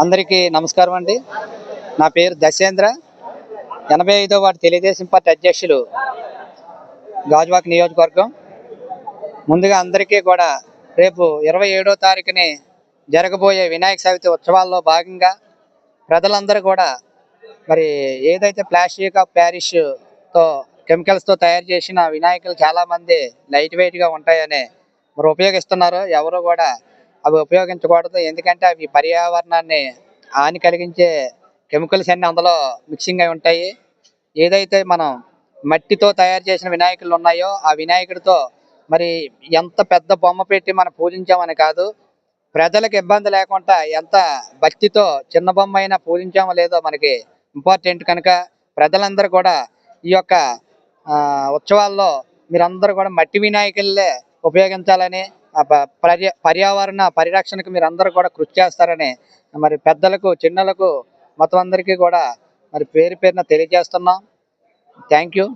అందరికీ నమస్కారం అండి. నా పేరు దశేంద్ర. ఎనభై ఐదో వార్డు తెలుగుదేశం పార్టీ అధ్యక్షులు గాజువాక నియోజకవర్గం. ముందుగా అందరికీ కూడా రేపు ఇరవై ఏడో తారీఖుని జరగబోయే వినాయక చవితి ఉత్సవాల్లో భాగంగా ప్రజలందరూ కూడా మరి ఏదైతే ప్లాస్టిక్ ఆఫ్ ప్యారిష్తో కెమికల్స్తో తయారు చేసిన వినాయకులు చాలామంది లైట్ వెయిట్గా ఉంటాయని మరి ఉపయోగిస్తున్నారు ఎవరు కూడా అవి ఉపయోగించకూడదు. ఎందుకంటే అవి పర్యావరణాన్ని హాని కలిగించే కెమికల్స్ అన్ని అందులో మిక్సింగ్ అయి ఉంటాయి. ఏదైతే మనం మట్టితో తయారు చేసిన వినాయకులు ఉన్నాయో ఆ వినాయకుడితో మరి ఎంత పెద్ద బొమ్మ పెట్టి మనం పూజించామని కాదు ప్రజలకు ఇబ్బంది లేకుండా ఎంత భక్తితో చిన్న బొమ్మ అయినా పూజించామో లేదో మనకి ఇంపార్టెంట్ కనుక ప్రజలందరూ కూడా ఈ యొక్క ఆ, ఉత్సవాల్లో మీరందరూ కూడా మట్టి వినాయకులే ఉపయోగించాలని పర్య పర్యావరణ పరిరక్షణకు మీరు అందరూ కూడా కృషి చేస్తారని మరి పెద్దలకు చిన్నలకు మొత్తం అందరికీ కూడా మరి పేరు పేరున తెలియజేస్తున్నాం. Thank you.